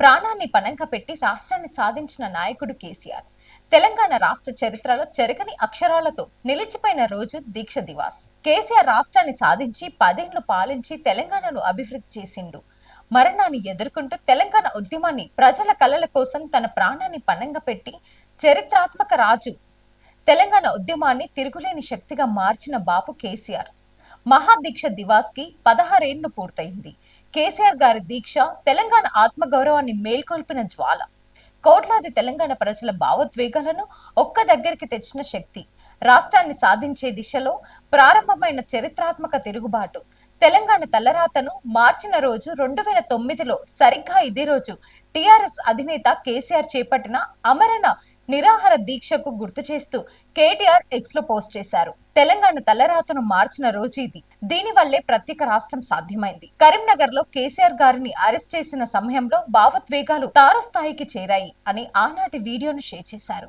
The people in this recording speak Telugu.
ప్రాణాన్ని పణంగా పెట్టి రాష్ట్రాన్ని సాధించిన నాయకుడు కేసీఆర్. తెలంగాణ రాష్ట్ర చరిత్రలో చెరగని అక్షరాలతో నిలిచిపోయిన రోజు దీక్ష దివాస్. కేసీఆర్ రాష్ట్రాన్ని సాధించి పదేళ్ళు పాలించి తెలంగాణను అభివృద్ధి చేసిండు. మరణాన్ని ఎదుర్కొంటూ తెలంగాణ ఉద్యమాన్ని ప్రజల కలల కోసం తన ప్రాణాన్ని పణంగా పెట్టి చరిత్రాత్మక రాజు. తెలంగాణ ఉద్యమాన్ని తిరుగులేని శక్తిగా మార్చిన బాపు కేసీఆర్. మహాదీక్ష దివాస్కి పదహారేళ్ళు పూర్తయింది. కేసీఆర్ గారి దీక్ష తెలంగాణ ఆత్మగౌరవాన్ని మేల్కొల్పిన జ్వాల. కోట్లాది తెలంగాణ ప్రజల భావోద్వేగాలను ఒక్క దగ్గరికి తెచ్చిన శక్తి రాష్ట్రాన్ని సాధించే దిశలో ప్రారంభమైన చరిత్రాత్మక తిరుగుబాటు తెలంగాణ తలరాతను మార్చిన రోజు రెండు వేల తొమ్మిదిలో సరిగ్గా ఇదే రోజు టిఆర్ఎస్ అధినేత కేసీఆర్ చేపట్టిన అమరణ నిరాహార దీక్షకు గుర్తు చేస్తూ కేటీఆర్ ఎక్స్లో పోస్ట్ చేశారు. తెలంగాణ తలరాతను మార్చిన రోజు ఇది. దీని వల్లే ప్రత్యేక రాష్ట్రం సాధ్యమైంది. కరీంనగర్లో కేసీఆర్ గారిని అరెస్ట్ చేసిన సమయంలో భావోద్వేగాలు తారస్థాయికి చేరాయి అని ఆనాటి వీడియోను షేర్ చేశారు.